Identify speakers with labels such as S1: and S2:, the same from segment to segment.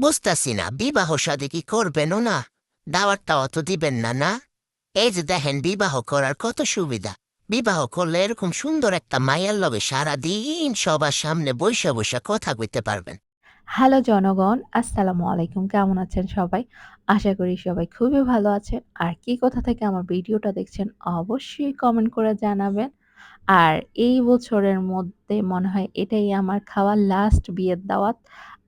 S1: বুঝতাছি না, বিবাহ শাদী কি করবেনও না? দাওয়াত টাওয়াত তো দিবেন না না? এই যে দেখেন, বিবাহ করার কত সুবিধা। বিবাহ করলে এরকম সুন্দর একটা মায়ের লগে সারাদিন সবার সামনে বৈশা বৈশা কথা কইতে পারবেন।
S2: হ্যালো জনগণ, আসসালামু আলাইকুম। কেমন আছেন সবাই? আশা করি সবাই খুবই ভালো আছেন। আর কি কথা থেকে আমার ভিডিওটা দেখছেন অবশ্যই কমেন্ট করে জানাবেন। আর এই বছরের মধ্যে মনে হয় এটাই আমার খাওয়া লাস্ট বিয়ের দাওয়াত।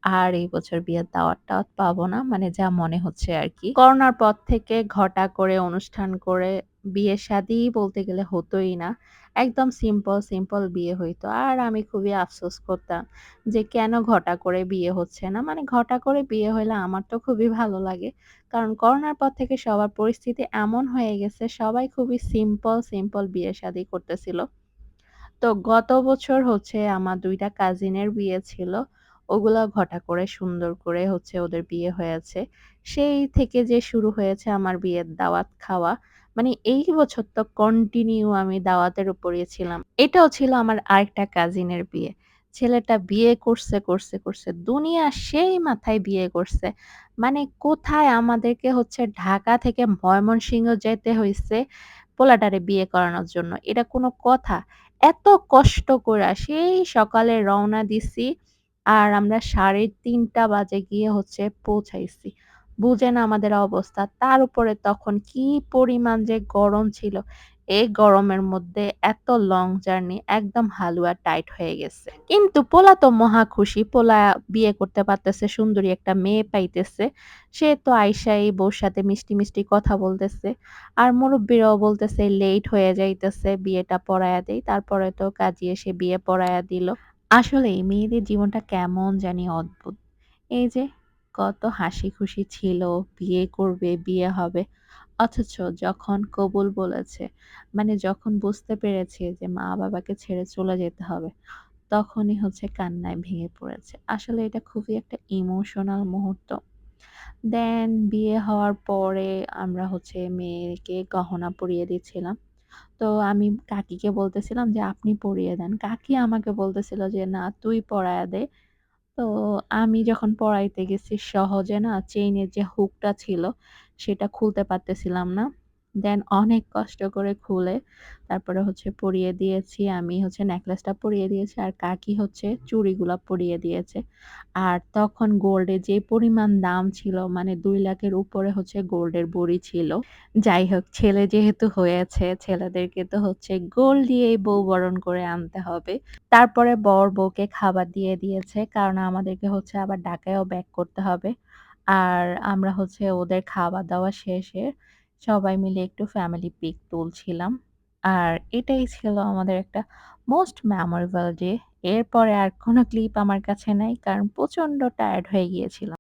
S2: আর এই বছর বিয়ের দাওয়াত টাওয়াত পাবো না মানে যা মনে হচ্ছে আর কি করোনার পর থেকে ঘটা করে, অনুষ্ঠান করে, বিয়ে শাদী বলতে গেলে হতোই না। একদম সিম্পল সিম্পল বিয়ে হইতো। আর আমি খুবই আফসোস করতাম যে কেন ঘটা করে বিয়ে হচ্ছে না? মানে ঘটা করে বিয়ে হইলে আমার তো খুবই ভালো লাগে। কারণ করোনার পর থেকে সবার পরিস্থিতি এমন হয়ে গেছে, সবাই খুবই সিম্পল সিম্পল বিয়ে শাদী করতেছিল। তো গত বছর হচ্ছে আমার দুইটা কাজিনের বিয়ে ছিল। ওগুলা ঘটা করে সুন্দর করে হচ্ছে ওদের বিয়ে হয়েছে। সেই থেকে যে শুরু হয়েছে আমার বিয়ের দাওয়াত খাওয়া। মানে এই বছর তো কন্টিনিউ আমি দাওয়াতের উপরেই ছিলাম। এটাও ছিল আমার আরেকটা কাজিনের বিয়ে। ছেলেটা বিয়ে করছে, করছে, করছে। দুনিয়া সেই মাথায় বিয়ে করছে। মানে কোথায় আমাদেরকে হচ্ছে ঢাকা থেকে ময়মনসিংহ যেতে হয়েছে পোলাটারে বিয়ে করানোর জন্য। এটা কোনো কথা? এত কষ্ট কইরা সেই সকালে রওনা দিছি। আর আমরা ৩:৩০ বাজে গিয়ে হচ্ছে পৌঁছাইছি। বুঝেন আমাদের অবস্থা। তার উপরে তখন কি পরিমাণ যে গরম ছিল। এই গরমের মধ্যে এত লং জার্নি একদম হালুয়া টাইট হয়ে গেছে। কিন্তু পোলা তো মহা খুশি। পোলা বিয়ে করতে পারতেছে, সুন্দরী একটা মেয়ে পাইতেছে। সে তো আইসা এই বউর সাথে মিষ্টি, মিষ্টি কথা বলতেছে। আর মুরুব্বিরাও বলতেছে লেট হয়ে যাইতেছে বিয়েটা পড়ায়া দেই। তারপরে তো কাজী সে বিয়ে পড়ায়া দিল। আসলেই মেয়েদের জীবনটা কেমন জানি অদ্ভুত। এই যে কত হাসি খুশি ছিল, বিয়ে করবে, বিয়ে হবে। অথচ যখন কবুল বলেছে, মানে যখন বুঝতে পেরেছে যে মা-বাবাকে ছেড়ে চলে যেতে হবে, তখনই হচ্ছে কান্নায় ভেঙে পড়েছে। আসলে এটা খুবই একটা ইমোশনাল মুহূর্ত। দেন বিয়ে হওয়ার পরে আমরা হচ্ছে মেয়েকে গহনা পরিয়ে দিচ্ছিলাম। তো আমি কাকিকে বলতেছিলাম যে, "আপনি পড়িয়ে দেন।" কাকি আমাকে বলতেছিল যে, "না তুই পড়ায়া দে।" তো আমি যখন পড়াইতে গেছি সহজে না চেইনের যে হুকটা ছিল সেটা খুলতে পারতেছিলাম না। দেন অনেক কষ্ট করে খুলে তারপরে হচ্ছে পরিয়ে দিয়েছি। আমি হচ্ছে নেকলেসটা পরিয়ে দিয়েছি আর কাকি হচ্ছে চুড়িগুলা পরিয়ে দিয়েছে। আর তখন গোল্ডের যে পরিমাণ দাম ছিল মানে দুই লাখের উপরে হচ্ছে গোল্ডের বড়ি ছিল। যাই হোক, ছেলে যেহেতু হয়েছে, ছেলেদেরকে তো হচ্ছে গোল্ড দিয়েই বউ বরণ করে আনতে হবে। তারপরে বর বউকে খাবার দিয়ে দিয়েছে। কারণ আমাদেরকে হচ্ছে আবার ঢাকায়ও ব্যাক করতে হবে। আর আমরা হচ্ছে ওদের খাওয়া-দাওয়া শেষে সবাই মিলে একটু ফ্যামিলি পিক তুলছিলাম। আর এটাই ছিল আমাদের একটা মোস্ট মেমোরেবল ডে। এরপরে আর কোনো ক্লিপ আমার কাছে নাই। কারণ প্রচণ্ড টায়ার্ড হয়ে গিয়েছিলাম।